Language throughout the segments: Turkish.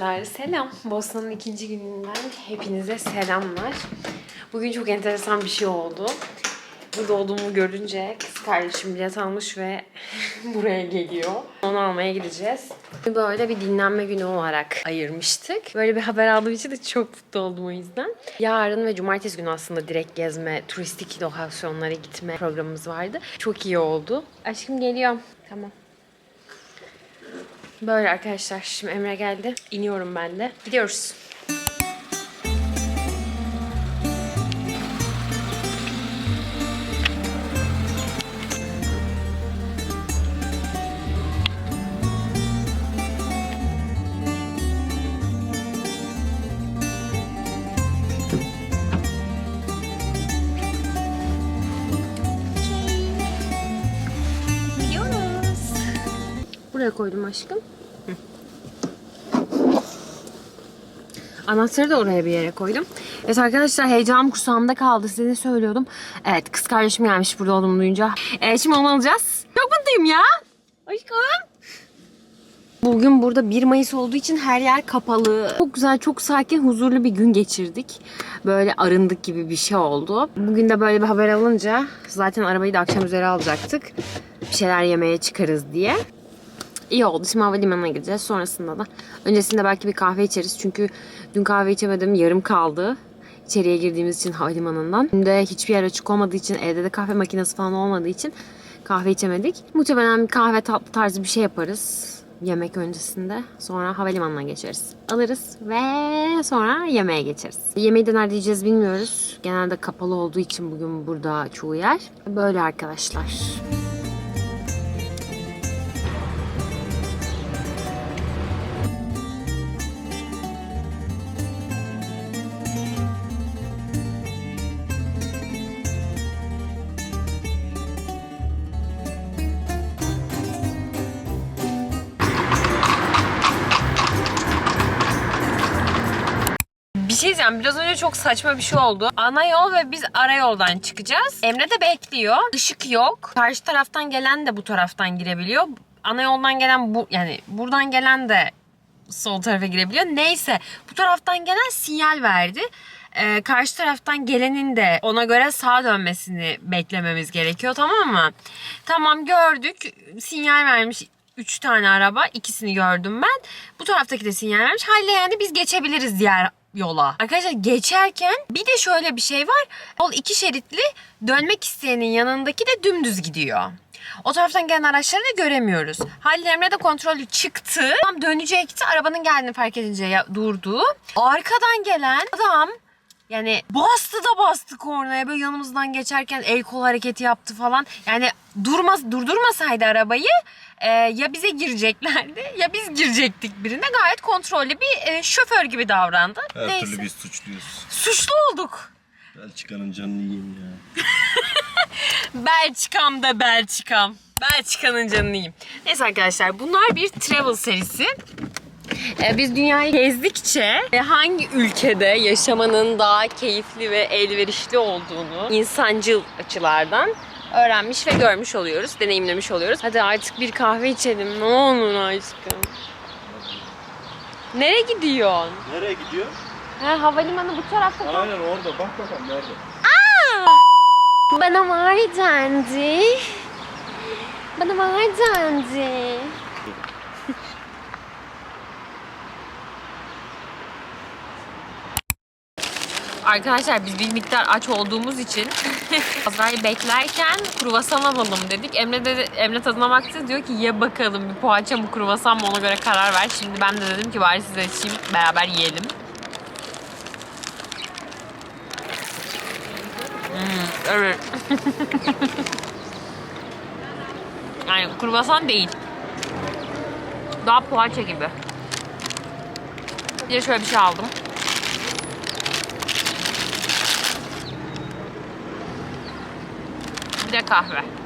Arkadaşlar selam. Bosna'nın ikinci gününden hepinize selamlar. Bugün çok enteresan bir şey oldu. Burada olduğumu görünce kız kardeşim bilet almış ve buraya geliyor. Onu almaya gideceğiz. Böyle bir dinlenme günü olarak ayırmıştık. Böyle bir haber aldığım için de çok mutlu oldum o yüzden. Yarın ve cumartesi günü aslında direkt gezme, turistik lokasyonlara gitme programımız vardı. Çok iyi oldu. Aşkım geliyorum. Tamam. Böyle arkadaşlar. Şimdi Emre geldi. İniyorum ben de. Gidiyoruz. Aşkım. Anahtarı da oraya bir yere koydum. Evet arkadaşlar heyecanım kursağımda kaldı. Size de söylüyordum. Evet kız kardeşim gelmiş burada olduğumu duyunca. Evet şimdi onu alacağız. Çok mutluyum ya. Aşkım. Bugün burada 1 Mayıs olduğu için her yer kapalı. Çok güzel, çok sakin, huzurlu bir gün geçirdik. Böyle arındık gibi bir şey oldu. Bugün de böyle bir haber alınca zaten arabayı da akşam üzere alacaktık. Bir şeyler yemeye çıkarız diye. İyi oldu. Şimdi havalimanına gideceğiz. Sonrasında da öncesinde belki bir kahve içeriz. Çünkü dün kahve içemedim. Yarım kaldı. İçeriye girdiğimiz için havalimanından. Şimdi hiçbir yer açık olmadığı için evde de kahve makinesi falan olmadığı için kahve içemedik. Muhtemelen bir kahve tatlı tarzı bir şey yaparız. Yemek öncesinde. Sonra havalimanına geçeriz. Alırız ve sonra yemeğe geçeriz. Yemeği de nerede yiyeceğiz bilmiyoruz. Genelde kapalı olduğu için bugün burada çoğu yer. Böyle arkadaşlar. Bir diyeceğim. Biraz önce çok saçma bir şey oldu. Ana yol ve biz ara yoldan çıkacağız. Emre de bekliyor. Işık yok. Karşı taraftan gelen de bu taraftan girebiliyor. Ana yoldan gelen bu yani buradan gelen de sol tarafa girebiliyor. Neyse bu taraftan gelen sinyal verdi. Ee, karşı taraftan gelenin de ona göre sağa dönmesini beklememiz gerekiyor tamam mı? Tamam gördük. Sinyal vermiş 3 tane araba. ikisini gördüm ben. Bu taraftaki de sinyal vermiş. Halle yani biz geçebiliriz diğer yola. Arkadaşlar geçerken bir de şöyle bir şey var. Yol iki şeritli dönmek isteyenin yanındaki de dümdüz gidiyor. O taraftan gelen araçları da göremiyoruz. Halil Emre de kontrolü çıktı. Tam dönecekti. Arabanın geldiğini fark edince durdu. Arkadan gelen adam yani bastı da bastı kornaya böyle yanımızdan geçerken el kol hareketi yaptı falan. Yani durmaz durdurmasaydı arabayı e, ya bize gireceklerdi ya biz girecektik birine. Gayet kontrollü bir e, şoför gibi davrandı. Her Neyse. türlü biz suçluyuz. Suçlu olduk. Belçika'nın canını yiyeyim ya. Belçikam da Belçikam. Belçika'nın canını yiyeyim. Neyse arkadaşlar bunlar bir travel serisi. Ee, biz dünyayı gezdikçe e, hangi ülkede yaşamanın daha keyifli ve elverişli olduğunu insancıl açılardan öğrenmiş ve görmüş oluyoruz, deneyimlemiş oluyoruz. Hadi artık bir kahve içelim ne olur aşkım. Nereye gidiyorsun? Nereye gidiyor? Ha, havalimanı bu tarafta. Aynen orada. Bak bakalım nerede. Bana var dendi. Bana var dendi. Arkadaşlar biz bir miktar aç olduğumuz için Azra'yı beklerken kruvasan alalım dedik. Emre de Emre tadına baktı diyor ki ye bakalım bir poğaça mı kruvasan mı ona göre karar ver. Şimdi ben de dedim ki bari size açayım beraber yiyelim. Hmm, evet. Yani kruvasan değil. Daha poğaça gibi. Bir de şöyle bir şey aldım. Bir de kahve.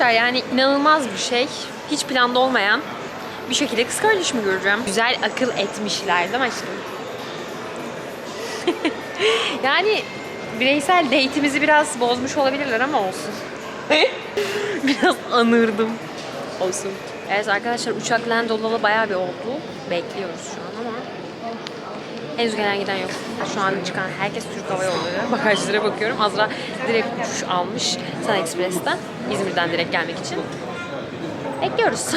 Arkadaşlar yani inanılmaz bir şey. Hiç planda olmayan bir şekilde kız kardeşimi göreceğim. Güzel akıl etmişler değil mi aşkım? yani bireysel date'imizi biraz bozmuş olabilirler ama olsun. biraz anırdım. Olsun. Evet arkadaşlar uçak land olalı bayağı bir oldu. Bekliyoruz şu an ama henüz gelen giden yok. Şu an çıkan herkes Türk Hava Yolları. Bagajlara bakıyorum. Azra direkt uçuş almış Sun Express'ten. İzmir'den direkt gelmek için. Bekliyoruz.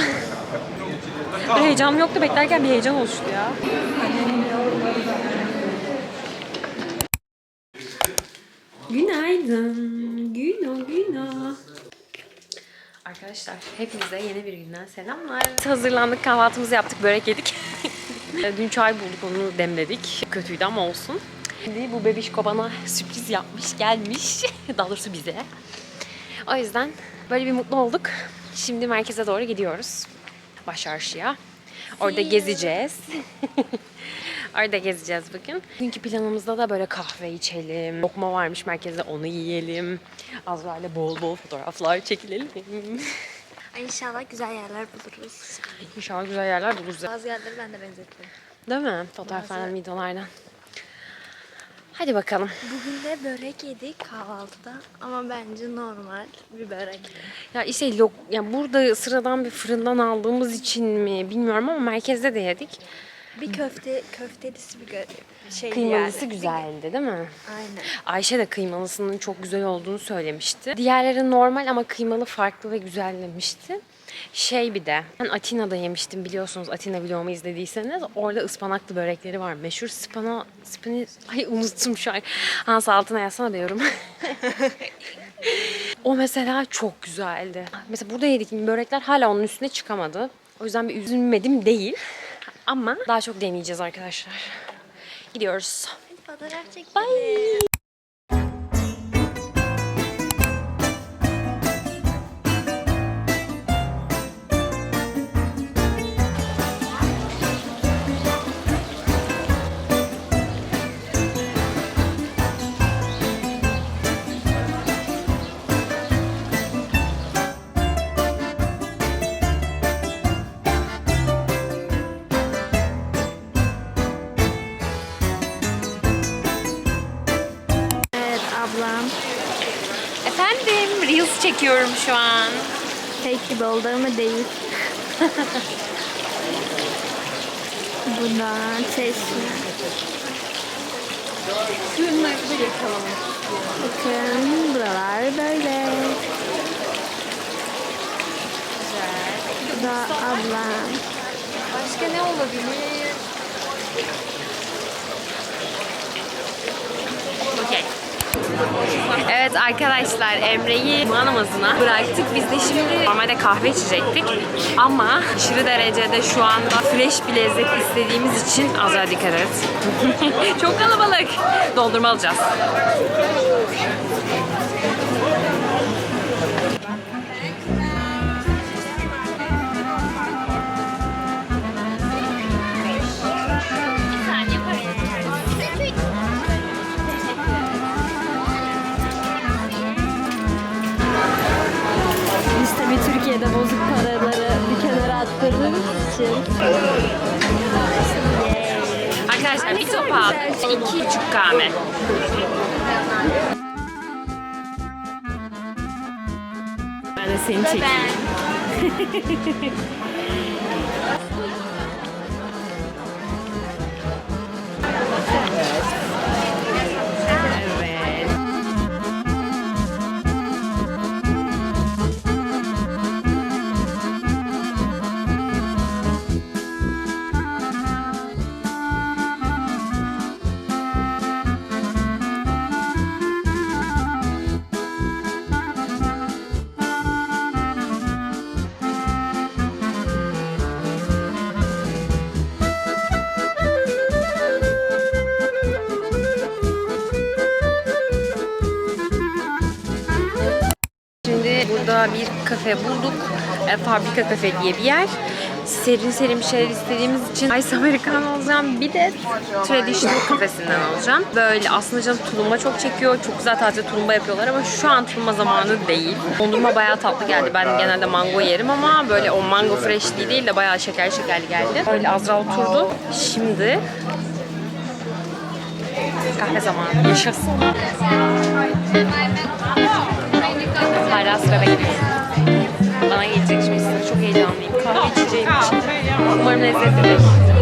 Heyecanım yoktu. Beklerken bir heyecan oluştu ya. Günaydın. Güno, güno. Arkadaşlar hepinize yeni bir günden selamlar. Hazırlandık kahvaltımızı yaptık börek yedik. Dün çay bulduk onu demledik. Kötüydü ama olsun. Şimdi bu bebişko bana sürpriz yapmış gelmiş. Daha doğrusu bize. O yüzden böyle bir mutlu olduk. Şimdi merkeze doğru gidiyoruz. Baş çarşıya. Orada gezeceğiz. Orada gezeceğiz bugün. Bugünkü planımızda da böyle kahve içelim. Lokma varmış merkezde onu yiyelim. Azra ile bol bol fotoğraflar çekilelim. Ay İnşallah güzel yerler buluruz. İnşallah güzel yerler buluruz. Bazı yerleri ben de benzettim. Değil mi? Fotoğraflardan, videolardan. Hadi bakalım. Bugün de börek yedik kahvaltıda ama bence normal bir börek. Ya işte lok, ya burada sıradan bir fırından aldığımız için mi bilmiyorum ama merkezde de yedik. Bir köfte köftelisi bir gö- şey Kıymalısı yani. güzeldi değil mi? Aynen. Ayşe de kıymalısının çok güzel olduğunu söylemişti. Diğerleri normal ama kıymalı farklı ve güzel demişti. Şey bir de ben Atina'da yemiştim biliyorsunuz Atina vlogumu izlediyseniz orada ıspanaklı börekleri var. Meşhur spana, spani, ay unuttum şu an. Hans altına yazsana bir yorum. o mesela çok güzeldi. Mesela burada yediğim börekler hala onun üstüne çıkamadı. O yüzden bir üzülmedim değil. Ama daha çok deneyeceğiz arkadaşlar. Gidiyoruz. Fotoğraf çekelim. Evet çekiyorum şu an. Tek gibi oldu ama değil. Bu da çeşme. Bakın buralar böyle. Bu da ablam. Başka ne olabilir? Okey. Evet arkadaşlar Emre'yi cuma namazına bıraktık. Biz de şimdi normalde kahve içecektik. Ama aşırı derecede şu anda fresh bir lezzet istediğimiz için azar dikkat et. Çok kalabalık. Doldurma alacağız. Türkiye'de bozuk paraları bir kenara attırdığımız için. Arkadaşlar bir topa iki buçuk kahve. Ben de seni çekeyim. bir kafe bulduk. E, Fabrika kafe diye bir yer. serin serin bir şeyler istediğimiz için Ice Americano alacağım. Bir de Traditional kafesinden alacağım. Böyle aslında canım tulumba çok çekiyor. Çok güzel taze tulumba yapıyorlar ama şu an tulumba zamanı değil. Dondurma bayağı tatlı geldi. Ben genelde mango yerim ama böyle o mango freshliği değil de bayağı şeker şekerli geldi. Öyle Azra oturdu. Şimdi kahve zamanı. Yaşasın. Hala sıra bekliyorum. Bana gelecek şimdi size çok heyecanlıyım. Kahve içeceğim için. Umarım lezzetlidir.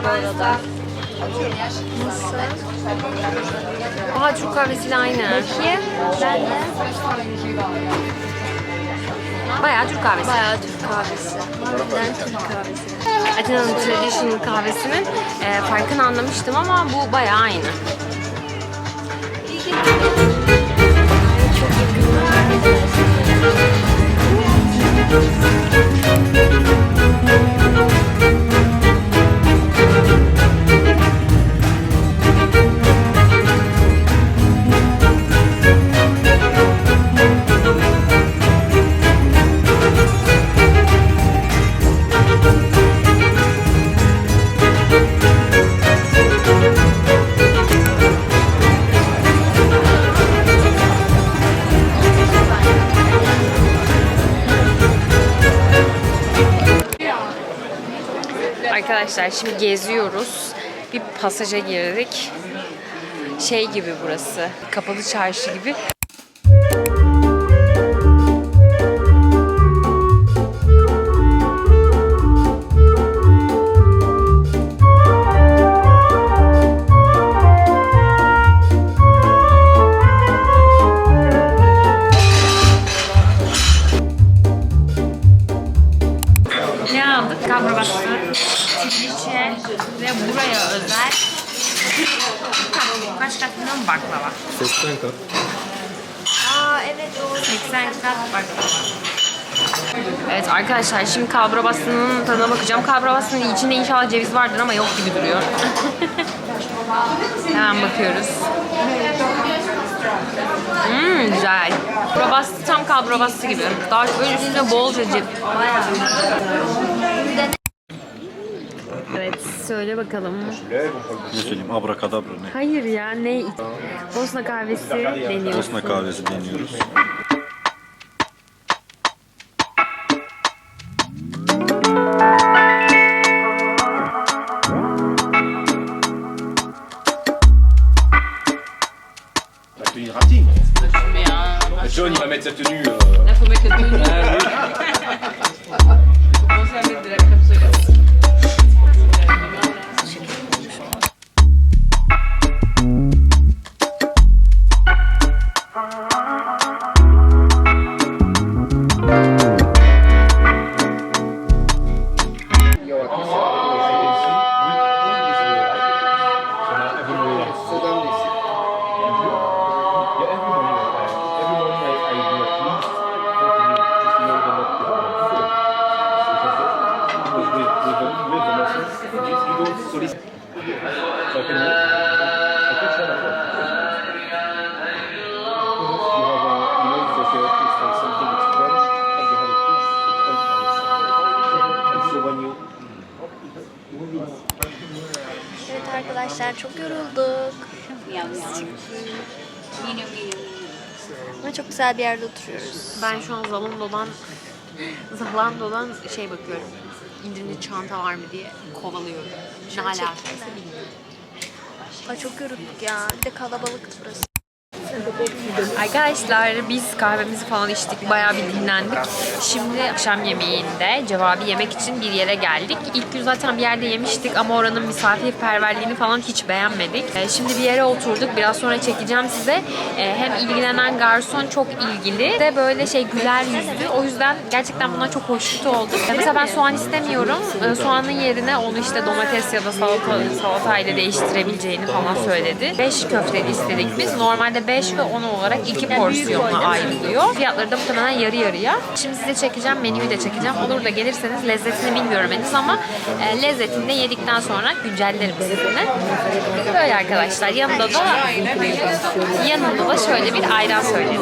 Arada. Aa Türk kahvesiyle aynı. Bakayım. Ben de Bayağı Türk kahvesi. bayağı Türk kahvesi. Harbiden Türk kahvesi. Atina'nın traditional kahvesinin e, farkını anlamıştım ama bu bayağı aynı. Arkadaşlar şimdi geziyoruz. Bir pasaja girdik. Şey gibi burası. Kapalı çarşı gibi. 80 kat. Aa evet doğru. 80 kat baklava. Evet arkadaşlar şimdi kalburabasının tadına bakacağım. Kalburabasının içinde inşallah ceviz vardır ama yok gibi duruyor. Hemen bakıyoruz. Hmm, güzel. Kalburabası tam kalburabası gibi. Daha böyle üstüne bolca ceviz. Söyle bakalım. Ne söyleyeyim? Abrakadabra ne? Hayır ya ne? Bosna kahvesi deniyorsun. Bosna kahvesi deniyoruz. John, il va mettre sa tenue. Güzel bir yerde oturuyoruz. Ben şu an Zalando'dan Zalando'dan şey bakıyorum. İndirimli çanta var mı diye kovalıyorum. Ne alakası bilmiyorum. Ay çok yorulduk ya. Bir de kalabalıktı burası. Arkadaşlar biz kahvemizi falan içtik. Bayağı bir dinlendik. Şimdi akşam yemeğinde cevabı yemek için bir yere geldik. İlk gün zaten bir yerde yemiştik ama oranın misafirperverliğini falan hiç beğenmedik. Ee, Şimdi bir yere oturduk. Biraz sonra çekeceğim size. Ee, Hem ilgilenen garson çok ilgili de böyle şey güler yüzlü. O yüzden gerçekten buna çok hoşnut olduk. Mesela ben soğan istemiyorum. Ee, Soğanın yerine onu işte domates ya da salata, salata ile değiştirebileceğini falan söyledi. 5 köfteli istedik biz. Normalde 5 ve 10 olarak 2 porsiyonla ayrılıyor. Fiyatları da muhtemelen yarı yarıya. Şimdi size çekeceğim, menüyü de çekeceğim. Olur da gelirseniz lezzetini bilmiyorum henüz ama e, lezzetini de yedikten sonra güncellerim sizinle. Böyle arkadaşlar. Yanında da yanında da şöyle bir ayran söyledik.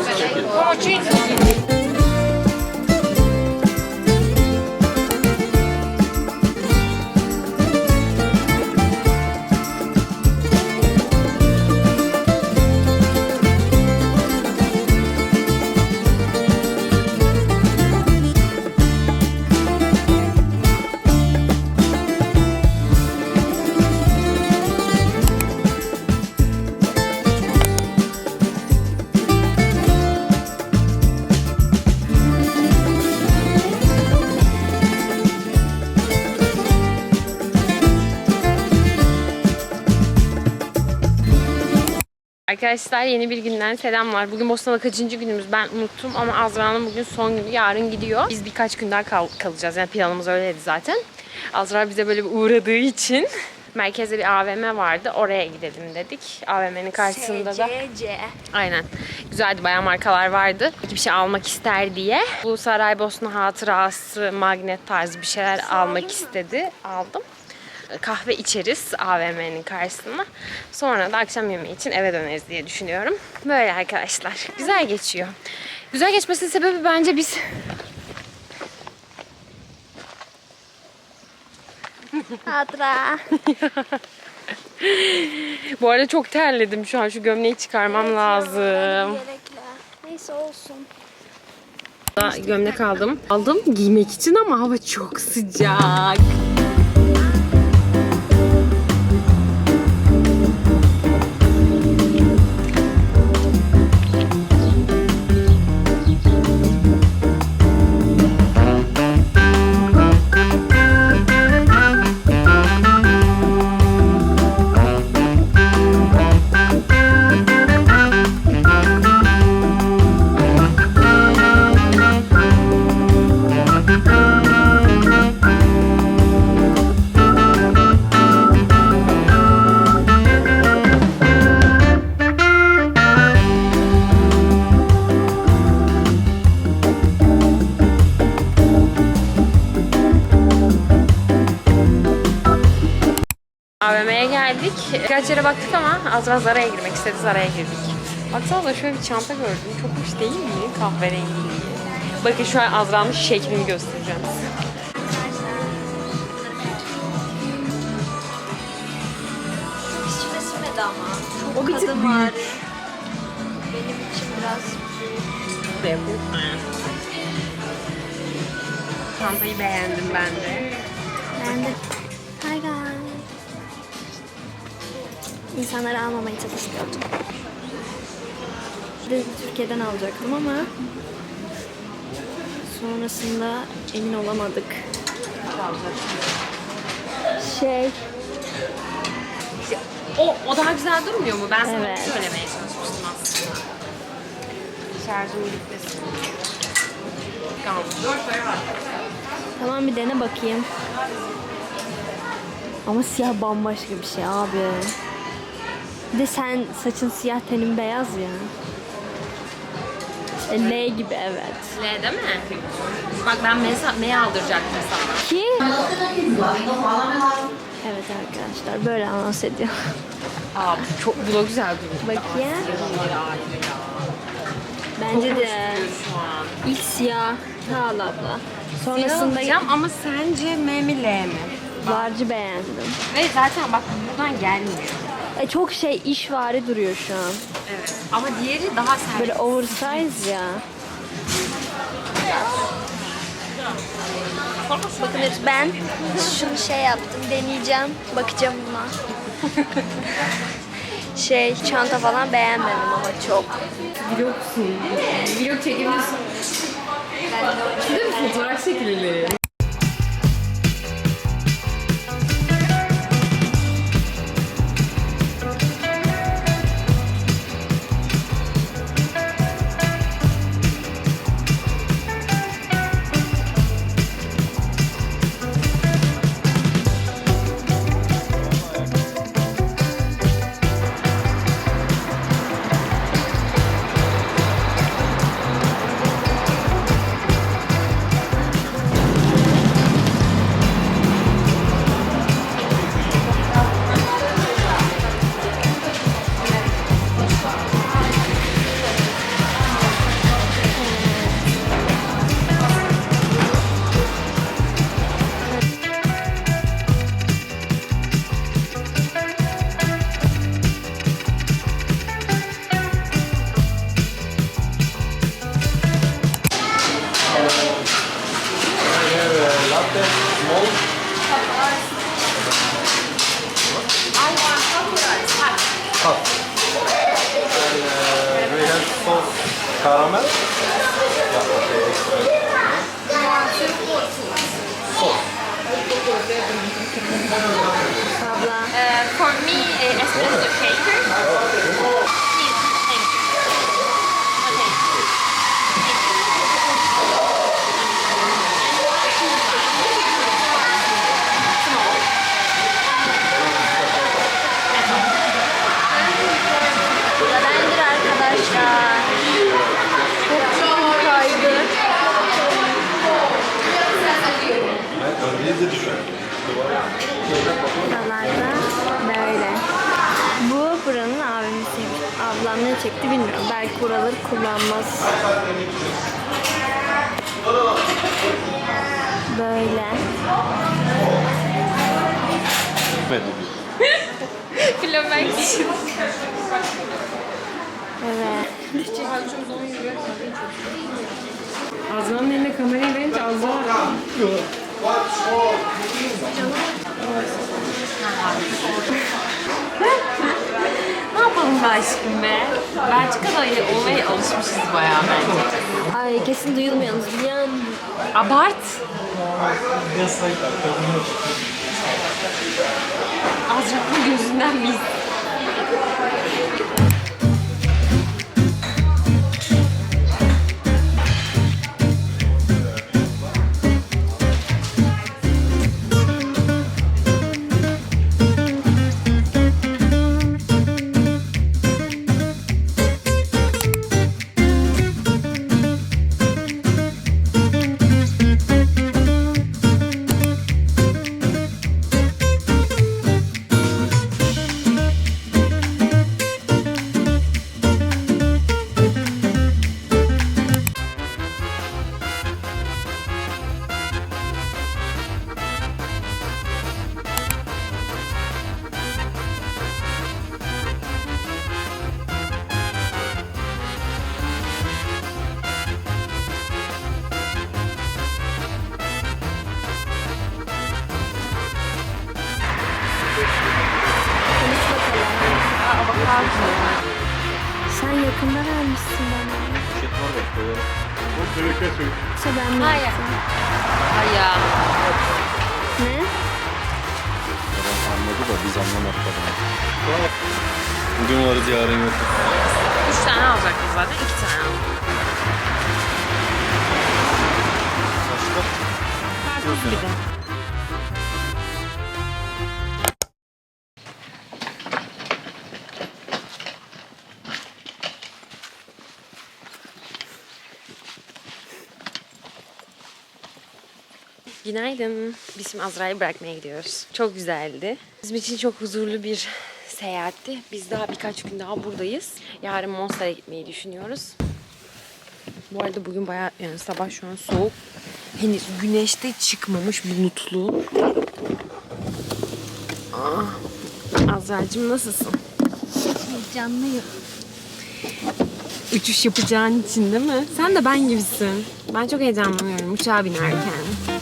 Arkadaşlar yeni bir günden selamlar. Bugün Bosna'da kaçıncı günümüz ben unuttum ama Azra'nın bugün son günü yarın gidiyor. Biz birkaç gün daha kal- kalacağız yani planımız öyleydi zaten. Azra bize böyle bir uğradığı için merkezde bir AVM vardı oraya gidelim dedik. AVM'nin karşısında da CC. Aynen. Güzeldi. Bayağı markalar vardı. Bir şey almak ister diye. Bu Saraybosna hatırası, magnet tarzı bir şeyler almak istedi. Aldım. Kahve içeriz AVM'nin karşısında. Sonra da akşam yemeği için eve döneriz diye düşünüyorum. Böyle arkadaşlar. Güzel geçiyor. Güzel geçmesinin sebebi bence biz Hatıra. bu arada çok terledim şu an. Şu gömleği çıkarmam lazım. Gerekli. Neyse olsun. Gömlek aldım. Aldım giymek için ama hava çok sıcak. Birkaç yere baktık ama Azra Zara'ya girmek istedi. Zara'ya girdik. Baksana da şöyle bir çanta gördüm. Çok hoş değil mi? Kahverengi. Bakın şu an Azra'nın şeklini göstereceğim size. Ama. Çok O bir tık kadın büyük. var. Benim için biraz büyük. Çantayı beğendim ben de. Ben de. Hi guys. İnsanları almamaya çalışıyordum. De Türkiye'den alacaktım ama sonrasında emin olamadık. Şey, O, o daha güzel durmuyor mu? Ben sana Evet. söylemeye çalışmıştım aslında. Şarjım gitmesin. Tamam. tamam bir dene bakayım. Ama siyah bambaşka bir şey abi. Bir de sen saçın siyah tenin beyaz ya. E, L gibi evet. L değil mi? Bak ben mesa, M aldıracaktım sana. Ki Evet arkadaşlar böyle anons ediyor. Aa bu çok bu da güzel duruyor. Bakayım. Bence de Şu an. ilk siyah al abla. Sonrasında Sonrasında ama sence M mi L mi? large'ı beğendim. Ve zaten bak buradan gelmiyor. E, çok şey işvari duruyor şu an. Evet. Ama diğeri daha sert. Böyle oversize ya. Bakın ben şunu şey yaptım, deneyeceğim, bakacağım buna. şey, çanta falan beğenmedim ama çok. Vlogsun. Vlog çekebilirsin. Değil mi? Fotoğraf çekilir. Buralarda böyle. Bu buranın AVM'siymiş. Ablam ne çekti bilmiyorum. Belki buraları kullanmaz. Böyle. Flamen için. Evet. Azra'nın eline kamerayı verince Azra... ne yapalım be aşkım be? Belçika'da olmaya alışmışız bayağı bence. Ay kesin duyulmuyorsunuz biliyor musun? Abart. Azra'nın gözünden biz. Koyalım. İşte ben mi Hayır. yaptım? Ay ya. Ne? Adam anladı da biz anlamadık adamı. Bugün varız yarın yok. Üç tane alacaktım zaten. iki tane aldım. Başka? Karpuz bir de. Günaydın. Biz şimdi Azra'yı bırakmaya gidiyoruz. Çok güzeldi. Bizim için çok huzurlu bir seyahatti. Biz daha birkaç gün daha buradayız. Yarın Monster'a gitmeyi düşünüyoruz. Bu arada bugün bayağı yani sabah şu an soğuk. Henüz güneşte çıkmamış bulutlu. Ah, Azra'cığım nasılsın? Canlıyım. Uçuş yapacağın için değil mi? Sen de ben gibisin. Ben çok heyecanlanıyorum uçağa binerken.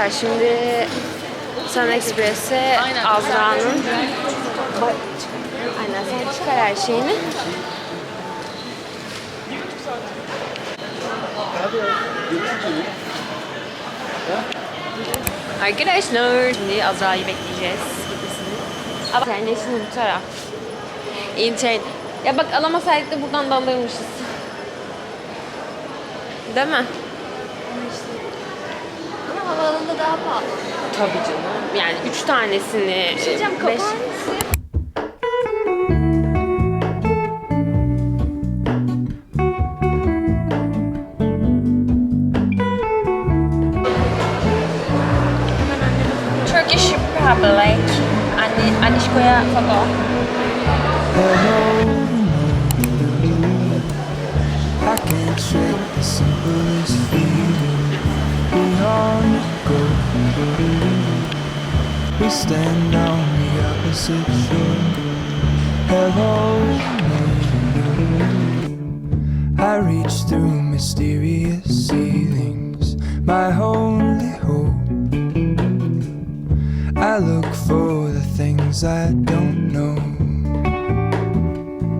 Arkadaşlar şimdi Sun Express'e Azra'nın Aynen sen çıkar her şeyini. Arkadaşlar şimdi Azra'yı bekleyeceğiz. Ama şimdi bu taraf. Insane. Ya bak alamasaydık da buradan da alırmışız. Değil mi? Ama havaalanında daha pahalı. Tabii canım. Yani üç tanesini... Hocam beş- kapar mısın? listen.